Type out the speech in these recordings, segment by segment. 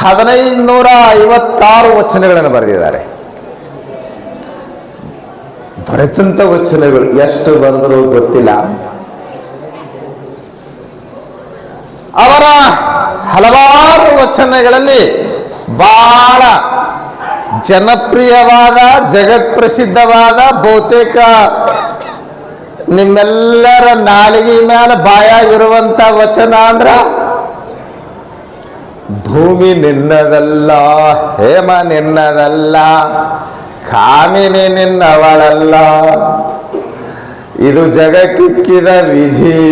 ಹದಿನೈದುನೂರ ಐವತ್ತಾರು ವಚನಗಳನ್ನು ಬರೆದಿದ್ದಾರೆ. ದೊರೆತಂತ ವಚನಗಳು ಎಷ್ಟು ಬರೆದರೂ ಗೊತ್ತಿಲ್ಲ. ಅವರ ಹಲವಾರು ವಚನಗಳಲ್ಲಿ ಬಹಳ ಜನಪ್ರಿಯವಾದ ಜಗತ್ಪ್ರಸಿದ್ಧವಾದ ಬಹುತೇಕ ನಿಮ್ಮೆಲ್ಲರ ನಾಲಿಗೆ ಮೇಲೆ ಬಾಯಾಗಿರುವಂತ ವಚನ ಅಂದ್ರ ಭೂಮಿ ನಿನ್ನದಲ್ಲ, ಹೇಮ ನಿನ್ನದಲ್ಲ, ಕಾಮಿನಿ ನಿನ್ನವಳಲ್ಲ. ಇದು ಜಗಕ್ಕಿಕ್ಕಿದ ವಿಧಿ,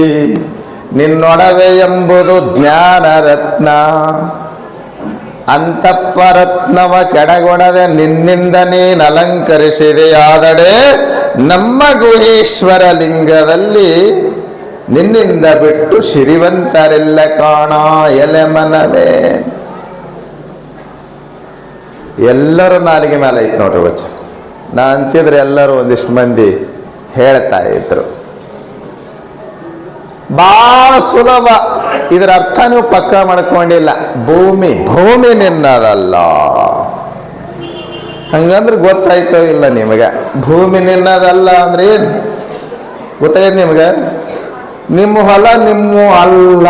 ನಿನ್ನೊಡವೆ ಎಂಬುದು ಜ್ಞಾನ ರತ್ನ ಅಂತಪ್ಪರತ್ನವ ಕೆಡಗೊಡದೆ ನಿನ್ನಿಂದ ನೀನ್ ಅಲಂಕರಿಸಿದೆಯಾದಡೆ, ನಮ್ಮ ಗುಹೇಶ್ವರ ಲಿಂಗದಲ್ಲಿ ನಿನ್ನಿಂದ ಬಿಟ್ಟು ಸಿರಿವಂತರೆಲ್ಲ ಕಾಣ ಎಲೆ ಮನವೇ. ಎಲ್ಲರೂ ನಾಲಿಗೆ ಮೇಲೆ ಐತೆ ನೋಡ್ರಿ ವಚನ. ನಾ ಅಂತಿದ್ರೆ ಎಲ್ಲರೂ ಒಂದಿಷ್ಟು ಮಂದಿ ಹೇಳ್ತಾ ಇದ್ರು. ಬಹಳ ಸುಲಭ. ಇದರ ಅರ್ಥ ನೀವು ಪಕ್ಕ ಮಾಡ್ಕೊಂಡಿಲ್ಲ. ಭೂಮಿ ಭೂಮಿ ನಿನ್ನದಲ್ಲ. ಹಂಗಂದ್ರೆ ಗೊತ್ತಾಯ್ತೋ ಇಲ್ಲ ನಿಮಗೆ? ಭೂಮಿ ನಿನ್ನದಲ್ಲ ಅಂದ್ರೆ ಏನು? ಗೊತ್ತಾಯ್ತು ನಿಮಗೆ? ನಿಮ್ಮ ಹೊಲ ನಿಮ್ಮ ಅಲ್ಲ.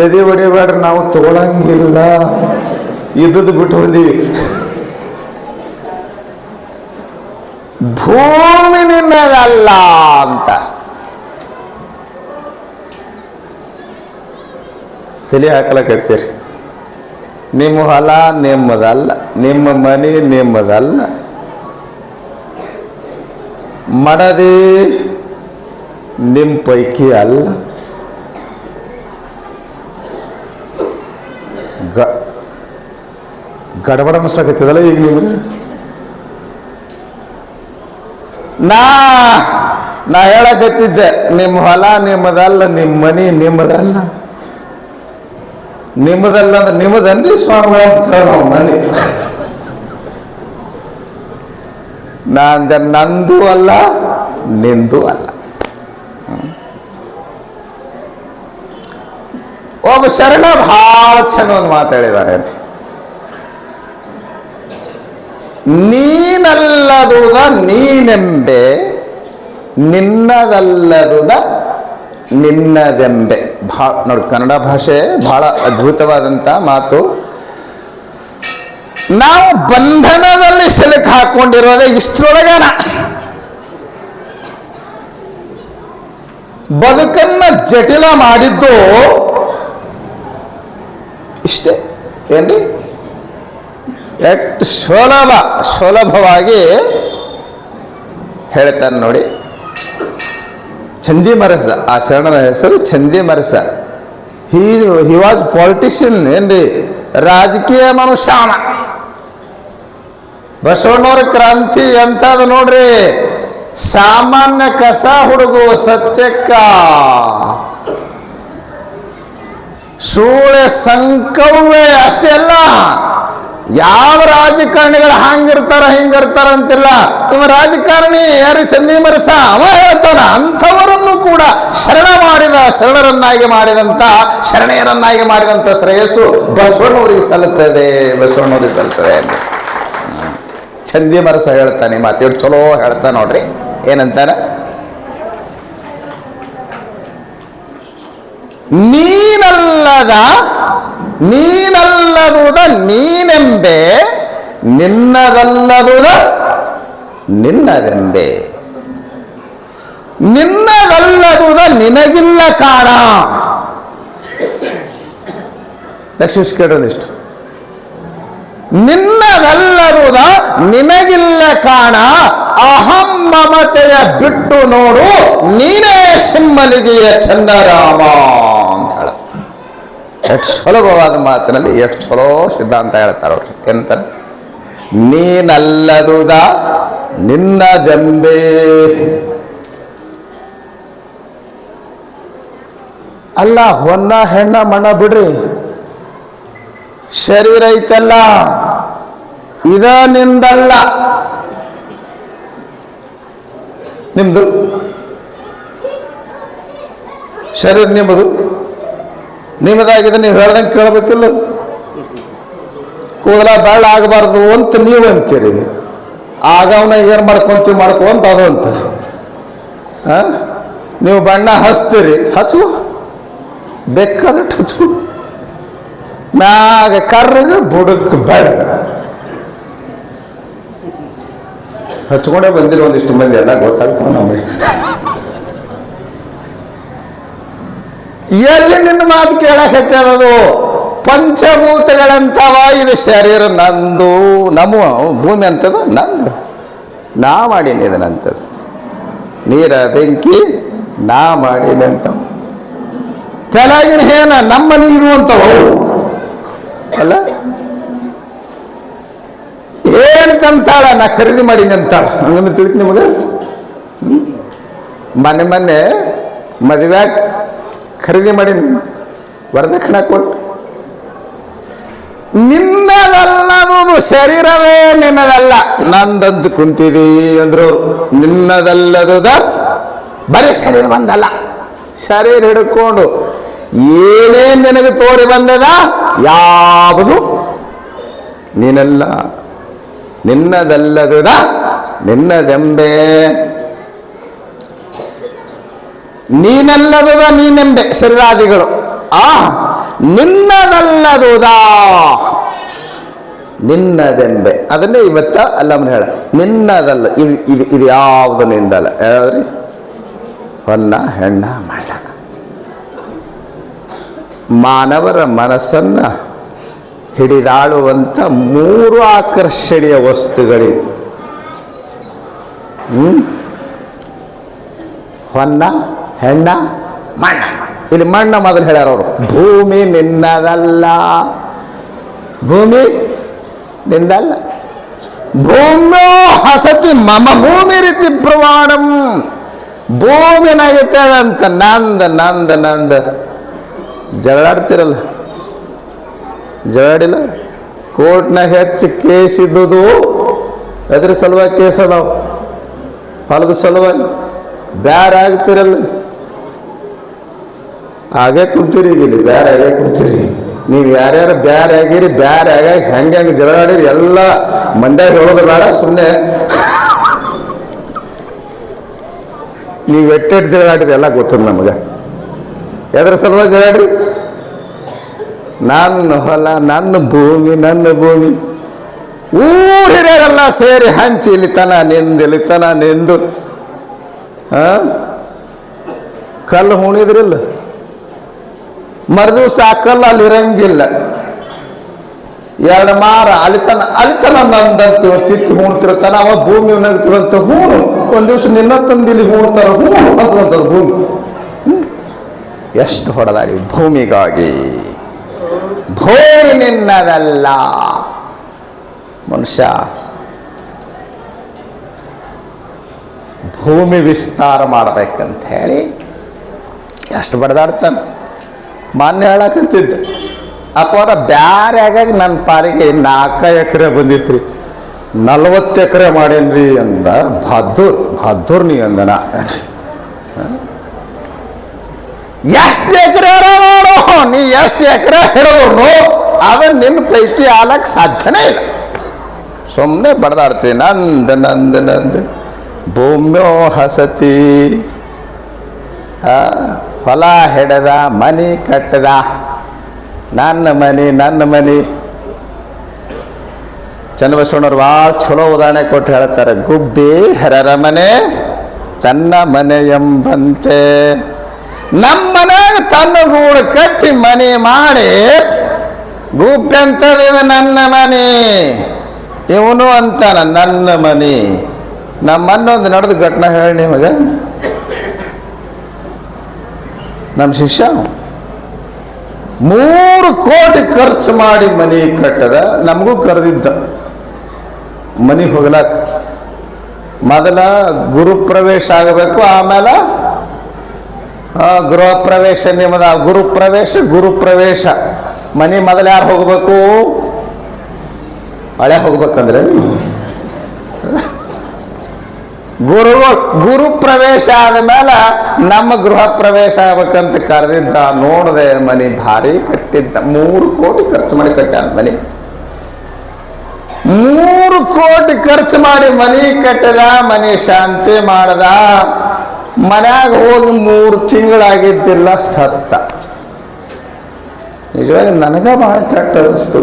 ಎದೆ ಹೊಡಿಬೇಡ್ರಿ ನಾವು ತಗೊಳಂಗಿಲ್ಲ. ಇದ್ದದ್ದು ಬಿಟ್ಟು ಬಂದೀವಿ. ಭೂಮಿ ನಿನ್ನದಲ್ಲ ಅಂತ. ತಲೆ ಹಾಕಲಕತ್ತೀರಿ. ನಿಮ್ಮ ಹೊಲ ನಿಮ್ಮದಲ್ಲ, ನಿಮ್ಮ ಮನೆ ನಿಮ್ಮದಲ್ಲ. ಮಡದಿ ನಿಮ್ಮ ಪೈಕಿ ಅಲ್ಲ. ಗಡಬಡ ಮಸ್ಲಾಕತ್ತದಲ್ಲ ಈಗ ನಿಮಗೆ ನಾ ನಾ ಹೇಳಕತ್ತಿದ್ದೆ ನಿಮ್ಮ ಹೊಲ ನಿಮ್ಮದಲ್ಲ ನಿಮ್ಮ ಮನಿ ನಿಮ್ಮದಲ್ಲ. ನಿಮ್ಮದಲ್ಲ ಅಂದ್ರೆ ನಿಮ್ಮದನ್ರಿ ಸ್ವಾಮಿಗಳ ಅಂತ ಕೇಳೋ ಮನಿ. ನಾ ಅಂದೆ, ನಂದು ಅಲ್ಲ, ನಿಂದು ಅಲ್ಲ. ಒಬ್ಬ ಶರಣ ಬಹಳ ಮಾತಾಡಿದ್ದಾರೆ ಅಂತ ನೀನಲ್ಲದುದ ನೀನೆಂಬೆ, ನಿನ್ನದಲ್ಲದುದ ನಿನ್ನದೆಂಬೆ. ಭಾ, ನೋಡಿ, ಕನ್ನಡ ಭಾಷೆ ಬಹಳ ಅದ್ಭುತವಾದಂಥ ಮಾತು. ನಾವು ಬಂಧನದಲ್ಲಿ ಸಿಲುಕು ಹಾಕೊಂಡಿರೋದೇ ಇಷ್ಟರೊಳಗನ. ಬದುಕನ್ನ ಜಟಿಲ ಮಾಡಿದ್ದು ಇಷ್ಟೇ. ಏನ್ರಿ? ಎಷ್ಟು ಸುಲಭ, ಸುಲಭವಾಗಿ ಹೇಳ್ತಾನೆ ನೋಡಿ. ಚಂದಿ ಮರಸ ಆ ಶರಣರ ಹೆಸರು ಚಂದಿ ಮರಸ ಹೀ ಹಿ ವಾಸ್ ಪಾಲಿಟಿಷಿಯನ್ ಏನ್ರಿ? ರಾಜಕೀಯ ಮನುಷ್ಯಾನ. ಬಸವಣ್ಣವರ ಬಸವಣ್ಣವ್ರ ಕ್ರಾಂತಿ ಎಂಥದ್ದು ನೋಡ್ರಿ. ಸಾಮಾನ್ಯ ಕಸ ಹುಡುಗು ಸತ್ಯಕ್ಕ. ಸೂಳೆ ಸಂಕವೇ ಅಷ್ಟೇ ಅಲ್ಲ. ಯಾವ ರಾಜಕಾರಣಿಗಳು ಹಂಗಿರ್ತಾರ ಹಿಂಗಿರ್ತಾರ ಅಂತಿಲ್ಲ. ಇವ ರಾಜಕಾರಣಿ ಯಾರು ಚಂದಿ ಮರಸ ಅವ ಹೇಳ್ತಾನ, ಅಂಥವರನ್ನು ಕೂಡ ಶರಣ ಮಾಡಿದ, ಶರಣರನ್ನಾಗಿ ಮಾಡಿದಂತ ಶರಣೆಯರನ್ನಾಗಿ ಮಾಡಿದಂತ ಶ್ರೇಯಸ್ಸು ಬಸವಣ್ಣವರಿಗೆ ಸಲ್ಲುತ್ತದೆ ಬಸವಣ್ಣವರಿಗೆ ಸಲ್ಲುತ್ತದೆ ಅಂತ. ಚಂದಿ ಮರಸ ಹೇಳ್ತಾನೆ ಮಾತು ಚಲೋ ಹೇಳ್ತಾ ನೋಡ್ರಿ, ಏನಂತಾನ? ನೀನಲ್ಲದ, ನೀನಲ್ಲದುದ ನೀನೆಂಬೆ, ನಿನ್ನದಲ್ಲದುದ ನಿನ್ನದೆಂಬೆ. ನಿನ್ನದಲ್ಲದುದ ನಿನಗಿಲ್ಲ ಕಾಣ. ಲಕ್ಷ್ಮೀಶ್ ಕೇಳೋದಿಷ್ಟು ನಿನ್ನದಲ್ಲದುದ ನಿನಗಿಲ್ಲ ಕಾಣ. ಅಹಂ ಮಮತೆಯ ಬಿಟ್ಟು ನೋಡು, ನೀನೇ ಸಿಂಹಲಿಗೆಯ ಚಂದರಾಮ. ಎಷ್ಟು ಸುಲಭವಾದ ಮಾತಿನಲ್ಲಿ ಎಷ್ಟು ಚಲೋ ಸಿದ್ಧಾಂತ ಹೇಳ್ತಾರೆ ಅವ್ರು. ಎಂತ ನಿನ್ನ ಜಂಬೆ. ಅಲ್ಲ, ಹೊನ್ನ ಹೆಣ್ಣ ಮಣ್ಣ ಬಿಡ್ರಿ. ಶರೀರ ಐತಲ್ಲ, ಇದ ನಿಂದಲ್ಲ. ನಿಮ್ದು? ಶರೀರ ನಿಮ್ಮದು? ನಿಮ್ಮದಾಗಿದೆ ನೀವು ಹೇಳ್ದಂಗೆ ಕೇಳಬೇಕಿಲ್ಲ. ಕೂದಲ ಬೆಳ್ಳ ಆಗಬಾರ್ದು ಅಂತ ನೀವು ಅಂತೀರಿ. ಆಗ ಅವನ ಏನು ಮಾಡ್ಕೊಂತೀವಿ ಮಾಡ್ಕೊಂತ ಅದು ಅಂತ? ನೀವು ಬಣ್ಣ ಹಚ್ತೀರಿ. ಹಚ್ಚು. ಬೇಕಾದಟ್ಟು ಹಚ್ಚು. ಮ್ಯಾಗ ಕರ್ರಗ ಬುಡಕ್ಕೆ ಬೆಳಗ. ಹಚ್ಕೊಂಡೇ ಬಂದಿರೋ ಒಂದಿಷ್ಟು ಮಂದಿ ಎಲ್ಲ ಗೊತ್ತಾಗ್ತಾವ ನಮಗೆ. ಎಲ್ಲಿ ನಿನ್ನ ಮಾತು ಕೇಳಕತ್ತದು ಪಂಚಭೂತಗಳಂತವ ಇದು ಶರೀರ ನಂದು ನಮ್ಮ ಭೂಮಿ ಅಂತದು ನಂದು. ನಾ ಮಾಡೀನಿ ಇದನ್ನಂತದ್ದು ನೀರ, ಬೆಂಕಿ, ನಾ ಮಾಡೀನಿ ಅಂತ ತೆಲಗಿನ ಏನ ನಮ್ಮ ನೀರು ಅಂತವ. ಅಲ್ಲ? ಏನು ತಂತಾಳ? ನಾ ಖರೀದಿ ಮಾಡೀನಿ ಅಂತಾಳ. ಹಂಗಂದ್ರೆ ತಿಳಿತು ನಿಮಗೆ? ಮನೆ ಮೊನ್ನೆ ಮದುವೆಯಾಗ ಖರೀದಿ ಮಾಡೀನಿ ವರದಕ್ಷಿಣೆ ಕೊಟ್ಟು, ನಿನ್ನದಲ್ಲದು ಶರೀರವೇ ನಿನ್ನದಲ್ಲ, ನಂದಂತ ಕುಂತಿದಿ ಅಂದ್ರು ನಿನ್ನದಲ್ಲದು ನಿನ್ನದಲ್ಲದುದ ಬರೀ ಶರೀರ ಬಂದಲ್ಲ, ಶರೀರ ಹಿಡ್ಕೊಂಡು ಏನೇ ನಿನಗೆ ತೋರಿ ಬಂದದ, ಯಾವುದು ನೀನಲ್ಲ ನಿನ್ನದಲ್ಲದುದ ನಿನ್ನದೆಂಬೆ ನೀನಲ್ಲದುದ ನೀನೆಂಬೆ ಶರೀರಾದಿಗಳು ಆ, ನಿನ್ನದಲ್ಲದುದ. ನಿನ್ನದೆಂಬೆ. ಅದನ್ನೇ ಇವತ್ತ ಅಲ್ಲಮ್ಮನ ಹೇಳ. ನಿನ್ನದಲ್ಲ, ಇದು ಇದು ಇದು ಯಾವುದು ನಿಂದಲ್ಲ ಯಾವ್ರಿ ಹೊನ್ನ ಹೆಣ್ಣ ಮಣ್ಣ ಮಾನವರ ಮನಸ್ಸನ್ನ ಹಿಡಿದಾಳುವಂಥ ಮೂರು ಆಕರ್ಷಣೀಯ ವಸ್ತುಗಳಿವೆ. ಹೊನ್ನ ಹೆಣ್ಣ, ಮಣ್ಣ. ಇಲ್ಲಿ ಮಣ್ಣ ಮೊದಲು ಹೇಳ್ಯಾರ ಭೂಮಿ ನಿನ್ನದಲ್ಲ. ಭೂಮಿ ನಿಂದಲ್ಲ. ಭೂಮ್ಯೋ ಹಸತಿ ಮಮ ಭೂಮಿ ರೀತಿ ಪ್ರವಾಣಂ ಭೂಮಿ ನಗಿತದಂತ ನಂದ ನಂದ ನಂದ. ಜಗಳಾಡ್ತಿರಲ್ಲ ಜಗಳಾಡಿಲ್ಲ ಕೋರ್ಟ್ನಾಗ ಹೆಚ್ಚು ಕೇಸ್ ಇದ್ದುದು ಎದ್ರ ಸಲುವಾಗಿ ಕೇಸ್ ಅದಾವ. ಹೊಲದ ಸಲುವಾಗಿ. ಬ್ಯಾರ ಆಗ್ತಿರಲ್ಲ? ಹಾಗೆ ಕುಂತೀರಿ ಈಗ ಇಲ್ಲಿ ಬ್ಯಾರ ಆಗೇ ಕುಂತೀರಿ. ನೀವು ಯಾರ್ಯಾರು ಬ್ಯಾರ ಆಗಿರಿ, ಬ್ಯಾರ ಆಗ ಹೆಂಗೆ ಹೆಂಗೆ ಜಗಳಾಡಿರಿ ಎಲ್ಲ ಮಂದ್ಯಾಗ ಹೇಳೋದು ಬೇಡ ಸುಮ್ಮನೆ ನೀವು ಎಟ್ಟೆಟ್ಟು ಜಗಳಾಡಿರಿ ಎಲ್ಲ ಗೊತ್ತದ ನಮಗೆ. ಎದ್ರ ಸಲುವಾಗಿ ಜಗಳಾಡ್ರಿ ನನ್ನ ಹೊಲ, ನನ್ನ ಭೂಮಿ ನನ್ನ ಭೂಮಿ. ಊರಿರೆಲ್ಲ ಸೇರಿ ಹಂಚಿ ಇಲಿತನ ನಿಂದು ಇಲಿತನ ನಿಂದು. ಹಾಂ ಕಲ್ಲು ಹುಣಿದ್ರಿಲ್ಲ? ಮರುದಿವ್ಸ ಆ ಕಲ್ಲು ಅಲ್ಲಿ ಇರಂಗಿಲ್ಲ ಎರಡು ಮಾರ ಅಲಿತನ ಅಲಿತನ ನಂದಂತ ಕಿತ್ತು ಹೂಣ್ತಿರ್ತಾನ ಅವ ಭೂಮಿ ನಗ್ತಿರುವಂತ ಹೂಣು. ಒಂದ್ ದಿವ್ಸ ನಿನ್ನ ತಂದು ಇಲ್ಲಿ ಹೂಣ್ತಾರ ಹೂಣು ಅಂತ ಭೂಮಿ. ಎಷ್ಟು ಹೊಡೆದಾಡಿ ಭೂಮಿಗಾಗಿ. ಭೂಮಿ ನಿನ್ನದಲ್ಲ. ಮನುಷ್ಯ, ಭೂಮಿ ವಿಸ್ತಾರ ಮಾಡ್ಬೇಕಂತ ಹೇಳಿ, ಎಷ್ಟು ಬಡ್ದಾಡ್ತಾನೆ. ಹೇಳಕತ್ತಿದ್ದ. ಅಪ್ಪವ್ರ ಬ್ಯಾರೆ ಆಗಾಗ ನನ್ನ ಪಾಲಿಗೆ ನಾಲ್ಕ ಎಕರೆ ಬಂದಿತ್ರಿ. ನಲ್ವತ್ತು ಎಕರೆ ಮಾಡೇನ್ರಿ ಅಂದ. ಬಹದ್ದೂರ್ ಬಹದ್ದೂರ್ ನೀ ಅಂದನ. ಎಷ್ಟು ಎಕರೆ ನೋಡು ನೀ ಎಷ್ಟು ಎಕರೆ ಹಿಡಿದ್ರು ಅದು ನಿನ್ನ ಪೈಕಿ ಆಲಕ್ಕೆ ಸಾಧ್ಯನೇ ಇಲ್ಲ. ಸುಮ್ಮನೆ ಬಡ್ದಾಡ್ತೀನಿ ನಂದ ನಂದ ನಂದ. ಭೂಮ್ಯೋ ಹಸತಿ. ಆ, ಹೊಲ ಹೆಡದ ಮನಿ ಕಟ್ಟದ. ನನ್ನ ಮನಿ ನನ್ನ ಮನಿ. ಚನ್ನಬಸವಣ್ಣವ್ರು ಭಾಳ ಚಲೋ ಉದಾಹರಣೆ ಕೊಟ್ಟು ಹೇಳ್ತಾರೆ, ಗುಬ್ಬಿ ಹರರ ಮನೆ, ತನ್ನ ಮನೆ ಎಂಬಂತೆ. ನಮ್ಮ ತನ್ನ ಗೂಡು ಕಟ್ಟಿ ಮನೆ ಮಾಡಿ, ಗುಬ್ಬಿ ಅಂತದ ನನ್ನ ಮನೆ, ಇವನು ಅಂತಾನ ನನ್ನ ಮನೆ. ನಮ್ಮನ್ನೊಂದು ನಡೆದು ಘಟನೆ ಹೇಳಿ ನಿಮಗೆ. ನಮ್ಮ ಶಿಷ್ಯ, ಮೂರು ಕೋಟಿ ಖರ್ಚು ಮಾಡಿ ಮನೆ ಕಟ್ಟದ ನಮಗೂ ಕರೆದಿದ್ದ. ಮನೆ ಹೋಗ್ಲಾಕ. ಮೊದಲ ಗುರು ಪ್ರವೇಶ ಆಗಬೇಕು, ಆಮೇಲೆ ಗೃಹ ಪ್ರವೇಶ ನಿಮ್ಮದ ಗುರು ಪ್ರವೇಶ ಗುರು ಪ್ರವೇಶ. ಮನೆ ಮೊದಲು ಯಾರು ಹೋಗಬೇಕು? ಹಳೆ ಹೋಗ್ಬೇಕಂದ್ರೆ ನೀವು ಗುರುಗಳು ಗುರು ಪ್ರವೇಶ ಆದ ಮೇಲೆ ನಮ್ಮ ಗೃಹ ಪ್ರವೇಶ ಆಗ್ಬೇಕಂತ ಕರೆದಿದ್ದ, ನೋಡದೆ ಮನೆ ಭಾರಿ ಕಟ್ಟಿದ್ದ. ಮೂರು ಕೋಟಿ ಖರ್ಚು ಮಾಡಿ ಕಟ್ಟ ಮನೆ. ಮೂರು ಕೋಟಿ ಖರ್ಚು ಮಾಡಿ ಮನೆ ಕಟ್ಟದ, ಮನೆ ಶಾಂತಿ ಮಾಡದ. ಮನ್ಯಾಗ ಹೋಗಿ ಮೂರು ತಿಂಗಳಾಗಿದ್ದಿಲ್ಲ ಸತ್ತ. ನಿಜವಾಗಿ ನನಗ ಭಾಳ ಕೆಟ್ಟ ಅನಿಸ್ತು.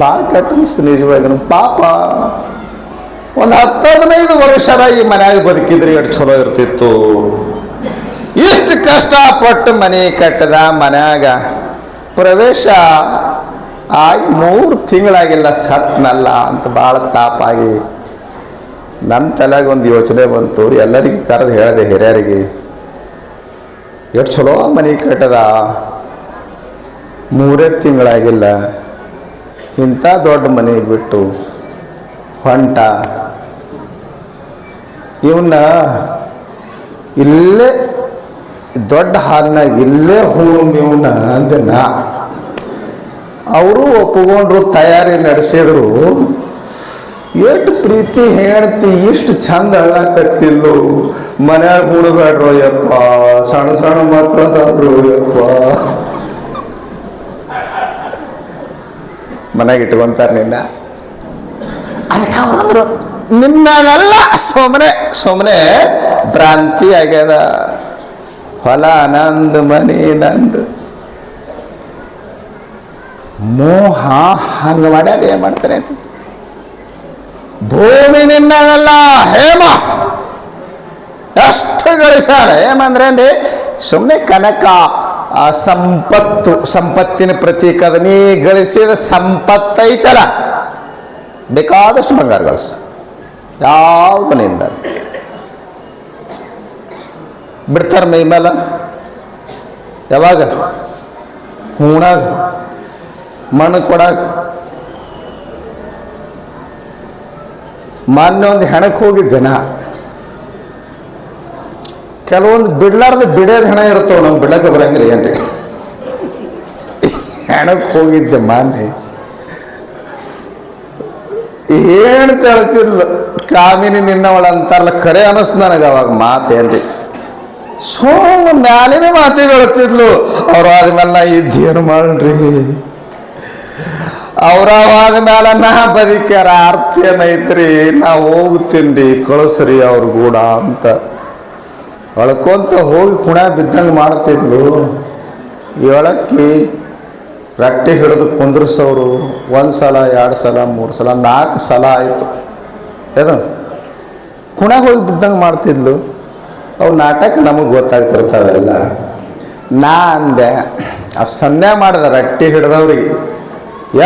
ಭಾಳ ಕೆಟ್ಟ ಅನಿಸ್ತು ನಿಜವಾಗಿ ಪಾಪ ಒಂದು ಹತ್ತು ಹದಿನೈದು ವರ್ಷರ ಈ ಮನ್ಯಾಗ ಬದುಕಿದ್ರೆ ಎಷ್ಟು ಚಲೋ ಇರ್ತಿತ್ತು. ಇಷ್ಟು ಕಷ್ಟಪಟ್ಟು ಮನೆ ಕಟ್ಟದ ಮನ್ಯಾಗ ಪ್ರವೇಶ ಆಗಿ ಮೂರು ತಿಂಗಳಾಗಿಲ್ಲ ಸತ್ನಲ್ಲ ಅಂತ ಭಾಳ ತಾಪಾಗಿ ನನ್ನ ತಲೆಗೆ ಒಂದು ಯೋಚನೆ ಬಂತು. ಎಲ್ಲರಿಗೂ ಕರೆದು ಹೇಳಿದೆ ಹಿರಿಯರಿಗೆ, ಎಷ್ಟು ಚಲೋ ಮನೆ ಕಟ್ಟದ? ಮೂರೇ ತಿಂಗಳಾಗಿಲ್ಲ. ಇಂಥ ದೊಡ್ಡ ಮನೆ ಬಿಟ್ಟು ಹೊಂಟ. ಇವನ್ನ ಇಲ್ಲೇ ದೊಡ್ಡ ಹಾಲ್ನಾಗ ಇಲ್ಲೇ ಇವನ್ನ ಅಂದೆ ನಾ ಅವರು ಒಪ್ಪಿಕೊಂಡ್ರು ತಯಾರಿ ನಡೆಸಿದ್ರು. ಎಷ್ಟು ಪ್ರೀತಿ ಹೇಳ್ತಿ ಇಷ್ಟು ಚಂದ ಅಳ್ಳಕತ್ತಿಲ್ಲು ಮನ್ಯಾಗ ಹುಡುಗಾಡ್ರು ಯಪ್ಪ, ಸಣ್ಣ ಸಣ್ಣ ಮಕ್ಕಳು ಯಪ್ಪ. ಮನೆಗೆ ಇಟ್ಕೊಂತಾರ ನಿನ್ನ. ಅದಕ್ಕೆ ಅವ್ರು ಅಂದ್ರು ನಿನ್ನಲ್ಲ ಸುಮ್ಮನೆ ಸುಮ್ಮನೆ ಭ್ರಾಂತಿ ಆಗ್ಯದ. ಹೊಲ ನಂದು, ಮನಿ ನಂದು. ಮೋಹ ಹಂಗ ಮಾಡ್ಯಾದ, ಏನ್ ಮಾಡ್ತಾರೆ ಭೂಮಿ ನಿನ್ನದಲ್ಲ, ಹೇಮ. ಎಷ್ಟು ಗಳಿಸ್ಯಾರ ಹೇಮ ಅಂದ್ರೆ ಸುಮ್ಮನೆ ಕನಕ ಸಂಪತ್ತು, ಸಂಪತ್ತಿನ ಪ್ರತೀಕ ನೀ ಗಳಿಸಿದ ಸಂಪತ್ತೈತಲ್ಲ. ಬೇಕಾದಷ್ಟು ಬಂಗಾರ ಗಳಿಸು. ಯಾವುದು ನಿಂದ ಬಿಡ್ತಾರೆ ಮೈ ಮೇಲೆ ಯಾವಾಗ? ಹೂಣಾಗ ಮಣ್ಣು ಕೊಡಾಗ? ಮೊನ್ನೆ ಒಂದು ಹೆಣಕ್ಕೆ ಹೋಗಿದ್ದೆ ನಾ. ಕೆಲವೊಂದು ಬಿಡ್ಲಾರ್ದ ಬಿಡೋದು ಹೆಣ ಇರ್ತವೆ ನಮ್ಗೆ ಬಿಡಕ್ಕೆ ಬರಂಗಿಲ್ಲ ಏನ್ರಿ? ಹೆಣಕ್ಕೆ ಹೋಗಿದ್ದೆ ಮಾನ್ಯ. ಏನು ತಿಳ್ತಿದ್ಲು? ಕಾಮಿನಿ ನಿನ್ನವಳ ಅಂತಾರಲ್ಲ ಖರೆ ಅನಿಸ್ತು ನನಗೆ ಅವಾಗ ಮಾತೇನ್ರಿ ಸೋ ಮ್ಯಾಲಿನೇ ಮಾತಿ ಹೇಳ್ತಿದ್ಲು ಅವ್ರು ಆದ್ಮೇಲೆ ನಾ ಇದ್ದೇನು ಮಾಡ್ರಿ? ಅವ್ರ ಮೇಲೆ ನಾ ಬದುಕ್ಯಾರ ಅರ್ಥ ಏನೈತ್ರಿ ನಾ ಹೋಗ್ತೀನಿ ಕಳಿಸ್ರಿ ಅವ್ರ ಕೂಡ ಅಂತ. ಅಳ್ಕೊಂತ ಹೋಗಿ ಕುಣ ಬಿದ್ದಂಗೆ ಮಾಡ್ತಿದ್ಲು. ಇವಳಕ್ಕಿ ರಟ್ಟಿ ಹಿಡಿದು ಕುಂದ್ರಿಸೋರು ಒಂದು ಸಲ ಎರಡು ಸಲ, ಮೂರು ಸಲ ನಾಲ್ಕು ಸಲ ಆಯಿತು. ಏನು ಕುಣಾಗ ಹೋಗಿ ಬಿದ್ದಂಗೆ ಮಾಡ್ತಿದ್ಲು. ಅವು ನಾಟಕ ನಮಗೆ ಗೊತ್ತಾಗ್ತಿರ್ತಾವೆಲ್ಲ ನಾ ಅಂದೆ, ಅವ್ ಸನ್ನೆ ಮಾಡಿದ ರಟ್ಟಿ ಹಿಡ್ದವ್ರಿಗೆ,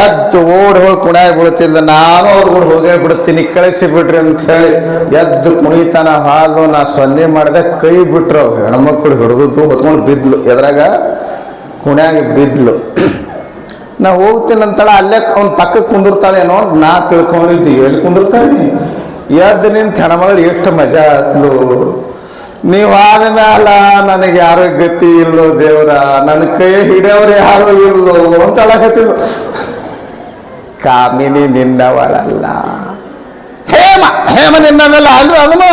ಎದ್ದು ಓಡಿ ಹೋಗಿ ಕುಣಾಗ ಬೀಳ್ತಿದ್ದ ನಾನು ಅವ್ರ ಕೂಡ ಹೋಗೇ ಬಿಡ್ತೀನಿ, ಕಳಿಸಿ ಬಿಡ್ರಿ ಅಂತ ಹೇಳಿ ಎದ್ದು ಕುಣಿತಾನ ಹಾಲು ನಾ ಸೊನ್ನೆ ಮಾಡಿದೆ ಕೈ ಬಿಟ್ರು. ಹೆಣ್ಮಕ್ಳು ಹಿಡಿದದ್ದು ಹೊತ್ಕೊಂಡು ಬಿದ್ಲು. ಎದ್ರಾಗ ಕುಣ್ಯಾಗ ಬಿದ್ಲು. ನಾ ಹೋಗ್ತೀನಿ ಅಂತಳ, ಅಲ್ಲೇ ಅವ್ನ ಪಕ್ಕಕ್ಕೆ ಕುಂದಿರ್ತಾಳೇನೋ ನಾ ತಿಳ್ಕೊಂಡಿದ್ದೆ, ಎಲ್ಲಿ ಕುಂದಿರ್ತಾಳೆ? ಎದ್ದು ನಿಂತ ಹೆಣ್ಮಗಳು ಎಷ್ಟು ಮಜಾ ಆತ್ಲು ನೀವು ಆದ ಮ್ಯಾಲ ನನಗೆ ಯಾರು ಗತಿ ಇಲ್ಲೋ ದೇವ್ರ ನನ್ನ ಕೈ ಹಿಡಿಯೋರು ಯಾರು ಇಲ್ಲೋ ಅಂತ ಕಾಮಿನಿ ನಿನ್ನವಳಲ್ಲ. ಹೇಮ ಹೇಮ ನಿನ್ನದಲ್ಲ ಅದು ಅದನ್ನು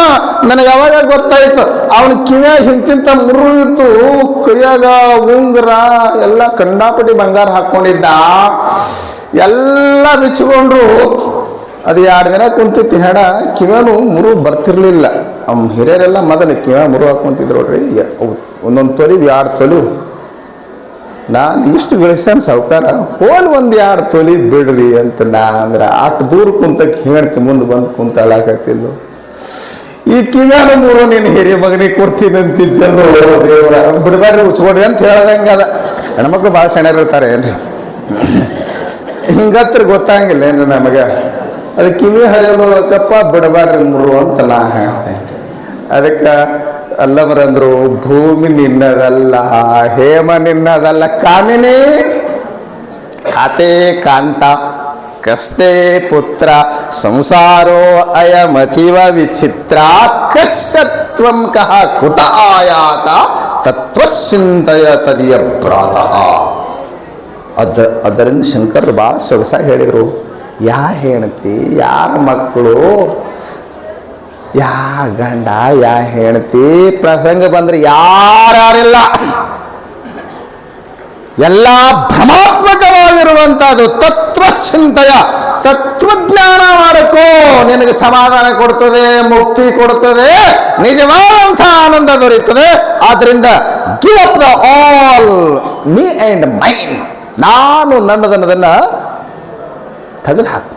ನನಗೆ ಅವಾಗ ಗೊತ್ತಾಯಿತು? ಅವನ ಕಿವಿಯಾಗ ಹಿಂತಿಂತ ಮುರು ಇತ್ತು ಕೈಯಾಗ ಉಂಗುರ, ಎಲ್ಲ ಕಂಡಾಪಟ್ಟಿ ಬಂಗಾರ ಹಾಕೊಂಡಿದ್ದ. ಎಲ್ಲ ಬಿಚ್ಚಿಕೊಂಡ್ರು ಅದು ಎರಡು ದಿನ ಕುಂತಿತ್ತು ಹೆಣ ಕಿವೇನು ಮುರು ಬರ್ತಿರ್ಲಿಲ್ಲ. ಅವ್ನ ಹಿರಿಯರೆಲ್ಲ ಮೊದಲು ಕಿವ್ಯಾ ಮುರು ಹಾಕೊಂತಿದ್ರು ನೋಡ್ರಿ. ಒಂದೊಂದು ತೊಲಿ, ಎರಡು ತೊಲಿವು ನಾನು ಇಷ್ಟು ಗಳಿಸ್ಯಾನ ಸಾವುಕಾರ, ಹೋಲ್ ಒಂದು ಎರಡು ತೊಲಿ ಬಿಡ್ರಿ ಅಂತ ನಾ ಅಂದ್ರೆ ಅಷ್ಟು ದೂರ ಕುಂತಕ್ಕೆ ಹೇಳ್ತಿ ಮುಂದೆ ಬಂದು ಕುಂತಾಳಾಕತ್ತಿದ್ದು ಈ ಕಿವ್ಯಾನ ಮೂರು ನೀನು ಹಿರಿಯ ಮಗನಿಗೆ ಕೊಡ್ತೀನಿ ಅಂತಿದ್ದು ದೇವರ, ಬಿಡಬೇಡ್ರಿ ಉಚ್ಕೊಡ್ರಿ ಅಂತ ಹೇಳ್ದಂಗೆ ಅದ. ಹೆಣ್ಮಕ್ಳು ಭಾಳ ಸಣ್ಣ ಇರ್ತಾರೆ ಏನ್ರಿ? ಹಿಂಗತ್ರ ಗೊತ್ತಾಗಿಲ್ಲ ಏನ್ರಿ ನಮಗೆ. ಅದು ಕಿವಿ ಹರಿಯಬೇಕಪ್ಪ ಬಿಡಬೇಡ್ರಿ ಮೂರು ಅಂತ ನಾ ಹೇಳ್ದೆ. ಅದಕ್ಕೆ ಅಲ್ಲಮರಂದ್ರು ಭೂಮಿ ನಿನ್ನದಲ್ಲ, ಹೇಮ ನಿನ್ನದಲ್ಲ, ಕಾಮಿನಿ! ಕಾತೆ ಕಾಂತ ಕಸ್ತೆ ಪುತ್ರ, ಸಂಸಾರೋ ಅಯಮತಿವ ವಿಚಿತ್ರ ಕಸ್ಯತ್ವಂ ಕಹ ಕೃತ ಆಯಾತ ತತ್ವಶ್ಚಿಂತಯ ತದಿಯ ಪ್ರಾತ. ಅದ, ಅದರಿಂದ ಶಂಕರ್ ಭಾಳ ಸೊಗಸಾಗಿ ಹೇಳಿದರು, ಯಾ ಹೆಣತಿ ಯಾರ ಮಕ್ಕಳು ಯಾ ಗಂಡ, ಯಾ ಹೆಂಡತಿ, ಪ್ರಸಂಗ ಬಂದ್ರೆ ಯಾರ್ಯಾರಿಲ್ಲ. ಎಲ್ಲ ಭ್ರಮಾತ್ಮಕವಾಗಿರುವಂಥದ್ದು ತತ್ವಚಿಂತೆಯ, ತತ್ವಜ್ಞಾನ ಮಾಡಕೋ ನಿನಗೆ ಸಮಾಧಾನ ಕೊಡ್ತದೆ, ಮುಕ್ತಿ ಕೊಡ್ತದೆ, ನಿಜವಾದಂಥ ಆನಂದ ದೊರೆಯುತ್ತದೆ. ಆದ್ದರಿಂದ give up the all me and my ನಾನು ನನ್ನದನ್ನದನ್ನ ತೆಗೆದು ಹಾಕು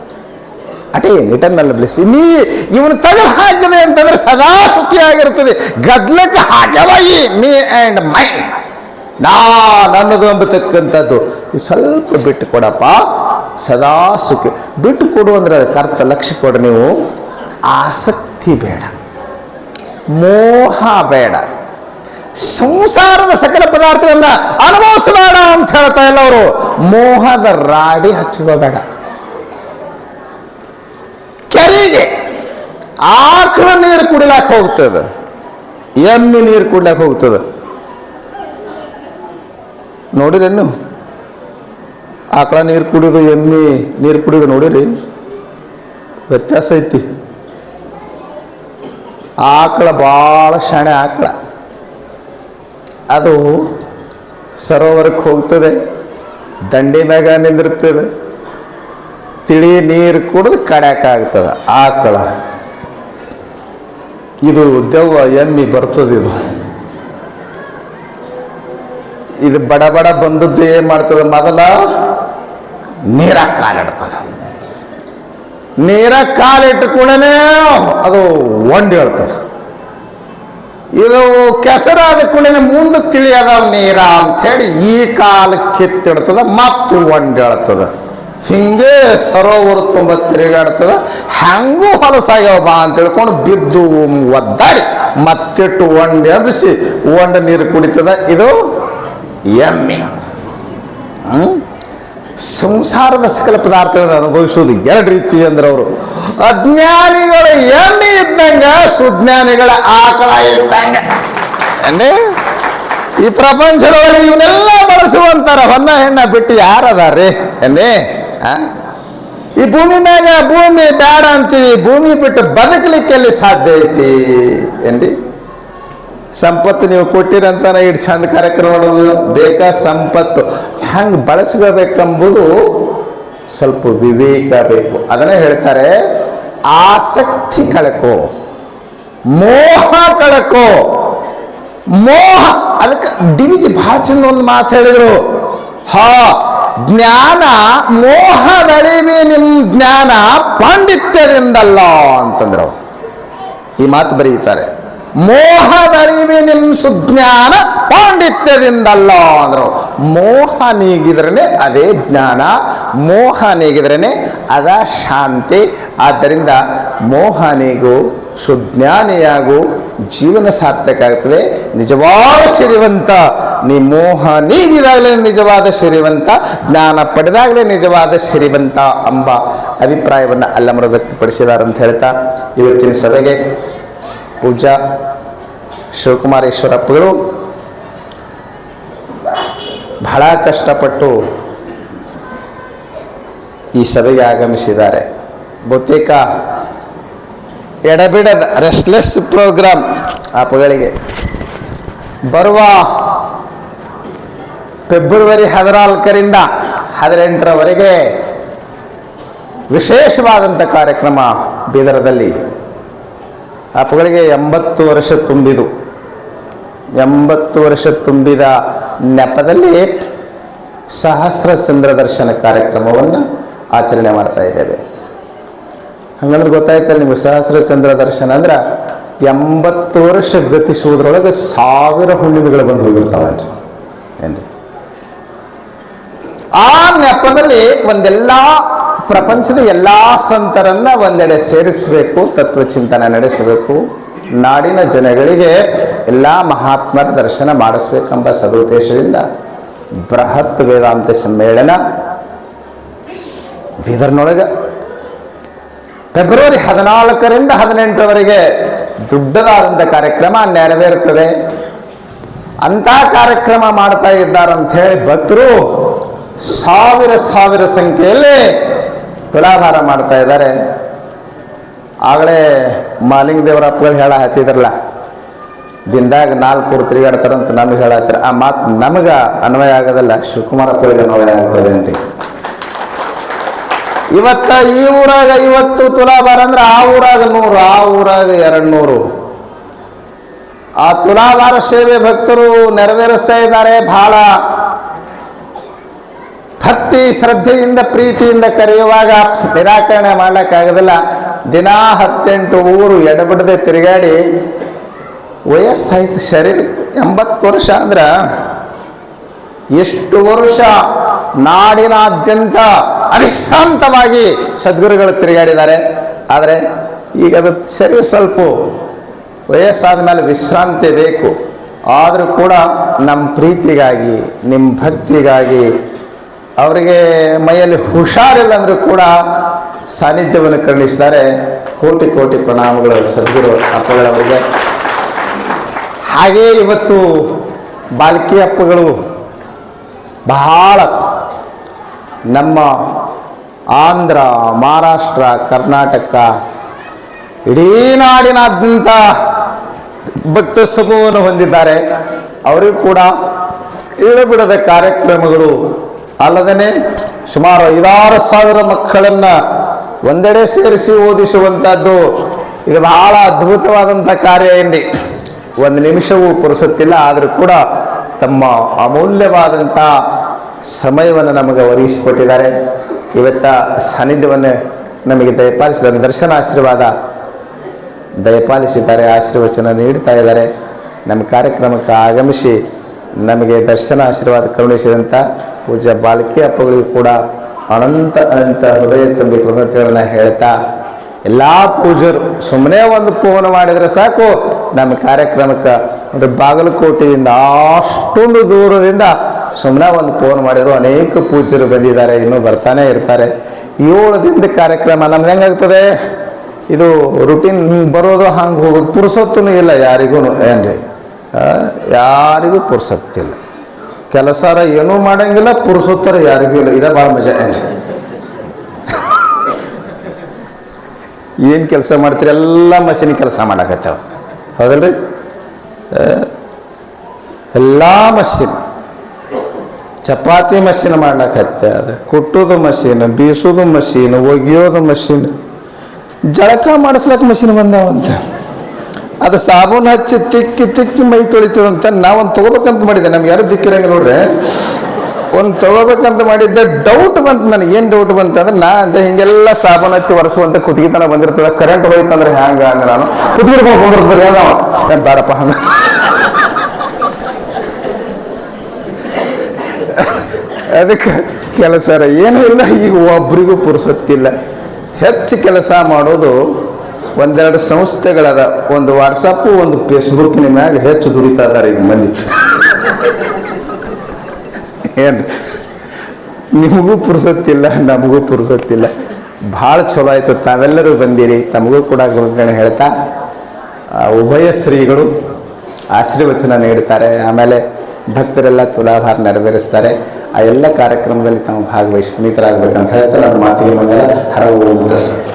ಅಟೇ ಇಟರ್ನಲ್ ಬ್ಲೆಸ್ ನೀ ಇವನು ತೆಗೆದು ಹಾಕಿದೆ ಅಂತಂದ್ರೆ ಸದಾ ಸುಖಿಯಾಗಿರ್ತದೆ ಗದ್ಲಕ್ಕೆ ಹಾಕವಾಗಿ ಮೀ ಆ್ಯಂಡ್ ಮೈ ನಾ ನನ್ನದು ಎಂಬತಕ್ಕಂಥದ್ದು ಇದು ಸ್ವಲ್ಪ ಬಿಟ್ಟು ಕೊಡಪ್ಪ. ಸದಾ ಸುಖ. ಬಿಟ್ಟು ಕೊಡು ಅಂದ್ರೆ ಅದಕ್ಕೆ ಅರ್ಥ ಲಕ್ಷ್ಯ ಕೊಡು ನೀವು. ಆಸಕ್ತಿ ಬೇಡ. ಮೋಹ ಬೇಡ. ಸಂಸಾರದ ಸಕಲ ಪದಾರ್ಥಗಳನ್ನ ಅನುಭವಿಸಬೇಡ ಅಂತ ಹೇಳ್ತಾ ಇಲ್ಲ ಅವರು. ಮೋಹದ ರಾಡಿ ಹಚ್ಕೋಬೇಡ ಕೆರೆಗೆ ಆಕಳ ನೀರು ಕುಡಿಲಾಕ ಹೋಗ್ತದ, ಎಮ್ಮಿ ನೀರು ಕುಡ್ಲಾಕ ಹೋಗ್ತದೆ. ನೋಡಿರೇನು ಆಕಳ ನೀರು ಕುಡಿದು, ಎಮ್ಮಿ ನೀರು ಕುಡಿದು ನೋಡಿರಿ? ವ್ಯತ್ಯಾಸ ಐತಿ. ಆಕಳ ಭಾಳ ಶಾಣೆ ಆಕಳ. ಅದು ಸರೋವರಕ್ಕೆ ಹೋಗ್ತದೆ, ದಂಡಿ ಮ್ಯಾಗ ನಿಂದಿರ್ತದೆ. ತಿಳಿ ನೀರು ಕುಡಿದು ಕಡ್ಯಾಕಾಗ್ತದೆ ಆಕಳ. ಇದು ದೆವ್ವ ಎಮ್ಮಿ ಬರ್ತದೆ ಇದು. ಇದು ಬಡ ಬಡ ಬಂದದ್ದು ಏನು ಮಾಡ್ತದೆ ಮೊದಲ? ನೀರ ಕಾಲಿಡ್ತದ ನೀರ ಕಾಲಿಟ್ಟ ಕೂಡನೇ ಅದು ಒಂಡಿ ಹೇಳ್ತದೆ. ಇದು ಕೆಸರಾದ ಮುಂದೆ ಮುಂದಕ್ಕೆ ತಿಳಿಯದ ನೀರ ಅಂಥೇಳಿ ಈ ಕಾಲ ಕಿತ್ತಿಡ್ತದೆ, ಮತ್ತು ಒಂಡಿ ಹೇಳ್ತದ. ಹಿಂಗೆ ಸರೋವರ ತುಂಬ ತಿರುಗಾಡ್ತದ. ಹೊಲಸಾಗ್ಯಾವ ಬಾ ಅಂತ ತಿಳ್ಕೊಂಡು ಬಿದ್ದು ಒದ್ದಾಡಿ ಮತ್ತಿಟ್ಟು ಒಂಡೆ ಬಿಸಿ ಒಂಡ ನೀರು ಕುಡಿತದ. ಇದು ಎಮ್ಮೆ? ಸಂಸಾರದ ಸಕಲ ಪದಾರ್ಥಗಳನ್ನು ಅನುಭವಿಸುವುದು ಎರಡು ರೀತಿ ಅಂದ್ರೆ ಅವರು. ಅಜ್ಞಾನಿಗಳ ಎಮ್ಮೆ ಇದ್ದಂಗ, ಸುಜ್ಞಾನಿಗಳ ಆಕಳ ಇದ್ದಂಗ. ಈ ಪ್ರಪಂಚದೊಳಗೆ ಇವನ್ನೆಲ್ಲ ಬಳಸುವಂತಾರ ಹೊನ್ನ ಹೆಣ್ಣ ಬಿಟ್ಟು ಯಾರದಾರ್ರಿ? ರೀ ಆ? ಈ ಭೂಮಿ ಮ್ಯಾಗ ಭೂಮಿ ಬೇಡ ಅಂತೀವಿ, ಭೂಮಿ ಬಿಟ್ಟು ಬದುಕಲಿಕ್ಕೆ ಸಾಧ್ಯ ಐತಿ? ಏನ್ರಿ? ಸಂಪತ್ತು ನೀವು ಕೊಟ್ಟಿರಂತಾನೆ ಇಷ್ಟು ಚಂದ ಕಾರ್ಯಕ್ರಮ ಮಾಡೋದು ಬೇಕಾ ಸಂಪತ್ತು? ಹೆಂಗೆ ಬಳಸ್ಕೋಬೇಕೆಂಬುದು ಸ್ವಲ್ಪ ವಿವೇಕ ಬೇಕು. ಅದನ್ನೇ ಹೇಳ್ತಾರೆ, ಆಸಕ್ತಿ ಕಳಕೋ, ಮೋಹ ಕಳಕೋ. ಮೋಹ, ಅದಕ್ಕೆ ಡಿವಿಜಿ ಭಾಳ ಚಂದ ಒಂದು ಮಾತು ಹೇಳಿದ್ರು. ಹಾ ಜ್ಞಾನ ಮೋಹದಳಿವಿ ನಿಮ್ ಜ್ಞಾನ ಪಾಂಡಿತ್ಯದಿಂದಲ್ಲ ಅಂತಂದ್ರು ಈ ಮಾತು ಬರೀತಾರೆ. ಮೋಹದಳಿವಿ ನಿಮ್ ಸುಜ್ಞಾನ ಪಾಂಡಿತ್ಯದಿಂದಲ್ಲ ಅಂದ್ರು ಮೋಹ ನೀಗಿದ್ರೇನೆ ಅದೇ ಜ್ಞಾನ, ಮೋಹ ನೀಗಿದ್ರೇ ಅದ ಶಾಂತಿ. ಆದ್ದರಿಂದ ಮೋಹ ನೀಗು, ಸುಜ್ಞಾನಿಯಾಗು ಜೀವನ ಸಾರ್ಥಕ ಆಗ್ತದೆ. ನಿಜವಾದ ಶ್ರೀವಂತ ನೀ ಮೋಹ ನೀಗಿದಾಗಲೇ ನಿಜವಾದ ಶ್ರೀವಂತ ಜ್ಞಾನ ಪಡೆದಾಗಲೇ ನಿಜವಾದ ಶ್ರೀವಂತ ಎಂಬ ಅಭಿಪ್ರಾಯವನ್ನು ಅಲ್ಲಮರು ವ್ಯಕ್ತಪಡಿಸಿದ್ದಾರೆ ಅಂತ ಹೇಳ್ತಾ ಇವತ್ತಿನ ಸಭೆಗೆ ಪೂಜಾ ಶಿವಕುಮಾರೇಶ್ವರಪ್ಪಗಳು ಬಹಳ ಕಷ್ಟಪಟ್ಟು ಈ ಸಭೆಗೆ ಆಗಮಿಸಿದ್ದಾರೆ. ಬಹುತೇಕ ಎಡಬಿಡದ ರೆಸ್ಟ್ಲೆಸ್ ಪ್ರೋಗ್ರಾಮ್ ಆಪ್ಗಳಿಗೆ. ಬರುವ ಫೆಬ್ರವರಿ ಹದಿನಾಲ್ಕರಿಂದ ಹದಿನೆಂಟರವರೆಗೆ ವಿಶೇಷವಾದಂಥ ಕಾರ್ಯಕ್ರಮ ಬೀದರದಲ್ಲಿ. ಆಪ್ಗಳಿಗೆ ಎಂಬತ್ತು ವರ್ಷ ತುಂಬಿದು. ಎಂಬತ್ತು ವರ್ಷ ತುಂಬಿದ ನೆಪದಲ್ಲಿ ಸಹಸ್ರ ಚಂದ್ರ ದರ್ಶನ ಕಾರ್ಯಕ್ರಮವನ್ನು ಆಚರಣೆ ಮಾಡ್ತಾ ಇದ್ದೇವೆ. ಹಂಗಂದ್ರೆ ಗೊತ್ತಾಯ್ತಲ್ಲ ನಿಮ್ಗೆ ಸಹಸ್ರ ಚಂದ್ರ ದರ್ಶನ ಅಂದ್ರೆ ಎಂಬತ್ತು ವರ್ಷ ಗತಿಸುವುದರೊಳಗೆ ಸಾವಿರ ಹುಣ್ಣಿಮೆಗಳು ಬಂದು ಹೋಗಿರ್ತಾವನ್ರಿ ಏನ್ರಿ? ಆ ನೆಪದಲ್ಲಿ ಒಂದೆಲ್ಲ ಪ್ರಪಂಚದ ಎಲ್ಲಾ ಸಂತರನ್ನ ಒಂದೆಡೆ ಸೇರಿಸಬೇಕು, ತತ್ವಚಿಂತನೆ ನಡೆಸಬೇಕು, ನಾಡಿನ ಜನಗಳಿಗೆ ಎಲ್ಲ ಮಹಾತ್ಮರ ದರ್ಶನ ಮಾಡಿಸ್ಬೇಕೆಂಬ ಸದುದ್ದೇಶದಿಂದ ಬೃಹತ್ ವೇದಾಂತ ಸಮ್ಮೇಳನ ಬೀದರ್ನೊಳಗೆ ಫೆಬ್ರವರಿ ಹದಿನಾಲ್ಕರಿಂದ ಹದಿನೆಂಟರವರೆಗೆ ದೊಡ್ಡದಾದಂಥ ಕಾರ್ಯಕ್ರಮ ನೆರವೇರುತ್ತದೆ. ಅಂಥ ಕಾರ್ಯಕ್ರಮ ಮಾಡ್ತಾ ಇದ್ದಾರೆ ಅಂತ ಹೇಳಿ ಭಕ್ತರು ಸಾವಿರ ಸಾವಿರ ಸಂಖ್ಯೆಯಲ್ಲಿ ತುಲಾಭಾರ ಮಾಡ್ತಾ ಇದ್ದಾರೆ. ಆಗಲೇ ಮಾಲಿಂಗ ದೇವರ ಅಪ್ಪಗಳು ಹೇಳ ಹತ್ತಿದ್ರಲ್ಲ, ದಿನದಾಗ ನಾಲ್ಕು ತಿರುಗಾಡ್ತಾರಂತ ನಮಗೆ ಹೇಳತ್ತಾರೆ ಆ ಮಾತು ನಮಗೆ ಅನ್ವಯ ಆಗೋದಲ್ಲ, ಶಿವಕುಮಾರ ಅಪ್ಪಗಳಿಗೆ ಅನ್ವಯ ಆಗ್ತದೆ ಅಂತ. ಇವತ್ತ ಈ ಊರಾಗ ಐವತ್ತು ತುಲಾಭಾರ ಅಂದ್ರೆ ಆ ಊರಾಗ ನೂರು, ಆ ಊರಾಗ ಎರಡು ನೂರು. ಆ ತುಲಾಭಾರ ಸೇವೆ ಭಕ್ತರು ನೆರವೇರಿಸ್ತಾ ಇದ್ದಾರೆ. ಬಹಳ ಭಕ್ತಿ, ಶ್ರದ್ಧೆಯಿಂದ, ಪ್ರೀತಿಯಿಂದ ಕರೆಯುವಾಗ ನಿರಾಕರಣೆ ಮಾಡ್ಲಿಕ್ಕಾಗೋದಿಲ್ಲ. ದಿನಾ ಹತ್ತೆಂಟು ಊರು ಎಡಬಿಡದೆ ತಿರುಗಾಡಿ ವಯಸ್ಸಾಯ್ತು. ಶರೀರ ಎಂಬತ್ತು ವರ್ಷ ಅಂದ್ರೆ ಎಷ್ಟು ವರ್ಷ? ನಾಡಿನಾದ್ಯಂತ ಅವಿಶ್ರಾಂತವಾಗಿ ಸದ್ಗುರುಗಳು ತಿರುಗಾಡಿದ್ದಾರೆ. ಆದರೆ ಈಗ ಅದು ಸರಿ ಸ್ವಲ್ಪ ವಯಸ್ಸಾದ ಮೇಲೆ ವಿಶ್ರಾಂತಿ ಬೇಕು. ಆದರೂ ಕೂಡ ನಮ್ಮ ಪ್ರೀತಿಗಾಗಿ, ನಿಮ್ಮ ಭಕ್ತಿಗಾಗಿ, ಅವರಿಗೆ ಮೈಯಲ್ಲಿ ಹುಷಾರಿಲ್ಲ ಅಂದರೂ ಕೂಡ ಸಾನ್ನಿಧ್ಯವನ್ನು ಕರುಣಿಸಿದ್ದಾರೆ. ಕೋಟಿ ಕೋಟಿ ಪ್ರಣಾಮಗಳು ಸದ್ಗುರು ಅಪ್ಪಗಳವರಿಗೆ. ಹಾಗೇ ಇವತ್ತು ಬಾಲ್ಕಿ ಅಪ್ಪಗಳು ಬಹಳ ನಮ್ಮ ಆಂಧ್ರ, ಮಹಾರಾಷ್ಟ್ರ, ಕರ್ನಾಟಕ, ಇಡೀ ನಾಡಿನಾದ್ಯಂತ ಭಕ್ತ ಸಮೂಹವನ್ನು ಹೊಂದಿದ್ದಾರೆ. ಅವರಿಗೂ ಕೂಡ ಇಳಬಿಡದ ಕಾರ್ಯಕ್ರಮಗಳು ಅಲ್ಲದೇ ಸುಮಾರು ಐದಾರು ಸಾವಿರ ಮಕ್ಕಳನ್ನು ಒಂದೆಡೆ ಸೇರಿಸಿ ಓದಿಸುವಂಥದ್ದು ಇದು ಬಹಳ ಅದ್ಭುತವಾದಂಥ ಕಾರ್ಯ ಎಂದಿ ಒಂದು ನಿಮಿಷವೂ ಪುರುಸುತ್ತಿಲ್ಲ, ಆದರೂ ಕೂಡ ತಮ್ಮ ಅಮೂಲ್ಯವಾದಂಥ ಸಮಯವನ್ನು ನಮಗೆ ಒದಗಿಸಿಕೊಟ್ಟಿದ್ದಾರೆ. ಇವತ್ತ ಸಾನ್ನಿಧ್ಯವನ್ನು ನಮಗೆ ದಯಪಾಲಿಸಿದ ದರ್ಶನ ಆಶೀರ್ವಾದ ದಯಪಾಲಿಸಿದ್ದಾರೆ, ಆಶೀರ್ವಚನ ನೀಡ್ತಾ ಇದ್ದಾರೆ. ನಮ್ಮ ಕಾರ್ಯಕ್ರಮಕ್ಕೆ ಆಗಮಿಸಿ ನಮಗೆ ದರ್ಶನ ಆಶೀರ್ವಾದ ಕರುಣಿಸಿದಂಥ ಪೂಜಾ ಬಾಲಕಿ ಅಪ್ಪಗಳಿಗೂ ಕೂಡ ಅನಂತ ಅನಂತ ಹೃದಯ ತುಂಬಿ ಕೃತಜ್ಞತೆಗಳನ್ನ ಹೇಳ್ತಾ, ಎಲ್ಲ ಪೂಜರು ಸುಮ್ಮನೆ ಒಂದು ಫೋನ್ ಮಾಡಿದರೆ ಸಾಕು. ನಮ್ಮ ಕಾರ್ಯಕ್ರಮಕ್ಕೆ ಒಂದು ಬಾಗಲಕೋಟೆಯಿಂದ ಅಷ್ಟೊಂದು ದೂರದಿಂದ ಸುಮ್ಮನೆ ಒಂದು ಫೋನ್ ಮಾಡಿದ್ರು. ಅನೇಕ ಪೂಜ್ಯರು ಬಂದಿದ್ದಾರೆ, ಇನ್ನೂ ಬರ್ತಾನೆ ಇರ್ತಾರೆ. ಏಳು ದಿನದ ಕಾರ್ಯಕ್ರಮ ನಮ್ದು ಹೆಂಗಾಗ್ತದೆ ಇದು ರುಟೀನ್ ಬರೋದು ಹಂಗೆ ಹೋಗೋದು ಪುರುಸೊತ್ತೂ ಇಲ್ಲ, ಯಾರಿಗೂ ಏನ್ರಿ? ಯಾರಿಗೂ ಪುರುಸೊತ್ತಿಲ್ಲ. ಕೆಲಸಾರ ಏನೂ ಮಾಡಂಗಿಲ್ಲ, ಪುರುಸೊತ್ತರ ಯಾರಿಗೂ ಇಲ್ಲ. ಇದೇ ಭಾಳ ಮಜಾ ಏನ್ರಿ? ಏನು ಕೆಲಸ ಮಾಡ್ತೀರಿ? ಎಲ್ಲ ಮಷಿನ್ ಕೆಲಸ ಮಾಡಕತ್ತೇವೆ. ಹೌದಲ್ರಿ? ಎಲ್ಲ ಮಷಿನ್. ಚಪಾತಿ ಮಷೀನ್ ಮಾಡ್ಲಕತ್ತೆ. ಅದು ಕುಟ್ಟೋದು ಮಷೀನ್, ಬೀಸೋದು ಮಷೀನ್, ಒಗೆಯೋದು ಮಷೀನ್. ಜಳಕ ಮಾಡಿಸ್ಲಕ್ಕ ಮಷೀನ್ ಬಂದಾವಂತ. ಅದು ಸಾಬೂನು ಹಚ್ಚಿ ತಿಕ್ಕಿ ತಿಕ್ಕಿ ಮೈ ತೊಳಿತದಂತ ನಾವೊಂದು ತೊಗೋಬೇಕಂತ ಮಾಡಿದ್ದೆ. ನಮ್ಗೆ ಯಾರು ದಿಕ್ಕಿರಂಗ ನೋಡ್ರಿ. ಒಂದು ತೊಗೋಬೇಕಂತ ಮಾಡಿದ್ದೆ. ಡೌಟ್ ಬಂತು ನನಗೆ. ಏನು ಡೌಟ್ ಬಂತು ಅಂದ್ರೆ ನಾ ಅಂದೆ ಹಿಂಗೆಲ್ಲ ಸಾಬೂನು ಹಚ್ಚಿ ಒರೆಸುವಂತ ಕುತ್ತಿಗೆತನ ಬಂದಿರ್ತದೆ. ಕರೆಂಟ್ ಹೋಯ್ತಂದ್ರೆ ಹ್ಯಾಂಗ ಅಂದ್ರೆ ನಾನು ಕುತ್ತಿಗೆ ಬೇಡಪ್ಪ. ಹಂಗ ಅದಕ್ಕೆ ಕೆಲಸ ಏನೂ ಇಲ್ಲ, ಈಗ ಒಬ್ರಿಗೂ ಪುರುಸೊತ್ತಿಲ್ಲ. ಹೆಚ್ಚು ಕೆಲಸ ಮಾಡೋದು ಒಂದೆರಡು ಸಂಸ್ಥೆಗಳದ, ಒಂದು ವಾಟ್ಸಪ್ಪು ಒಂದು ಫೇಸ್ಬುಕ್ಕಿನ ಮ್ಯಾಗ ಹೆಚ್ಚು ದುಡಿತಾ ಇದ್ದಾರೆ ಈಗ ಮಂದಿ. ಏನು? ನಿಮಗೂ ಪುರುಸೊತ್ತಿಲ್ಲ, ನಮಗೂ ಪುರುಸೊತ್ತಿಲ್ಲ. ಭಾಳ ಚಲೋ ಆಯಿತು, ತಾವೆಲ್ಲರೂ ಬಂದಿರಿ, ತಮಗೂ ಕೂಡ ಗುರುಗಣ ಹೇಳ್ತಾ. ಉಭಯ ಶ್ರೀಗಳು ಆಶೀರ್ವಚನ ನೀಡ್ತಾರೆ ಆಮೇಲೆ ಭಕ್ತರೆಲ್ಲ ತುಲಾಭಾರ ನೆರವೇರಿಸ್ತಾರೆ ಆ ಎಲ್ಲ ಕಾರ್ಯಕ್ರಮದಲ್ಲಿ ತಾವು ಭಾಗವಹಿಸಿ ಅಂತ ಹೇಳ್ತಾರೆ ನನ್ನ ಮಾತಿಗೆ ಮಂಗಲ ಹರವು ತಸ್ಸತ್.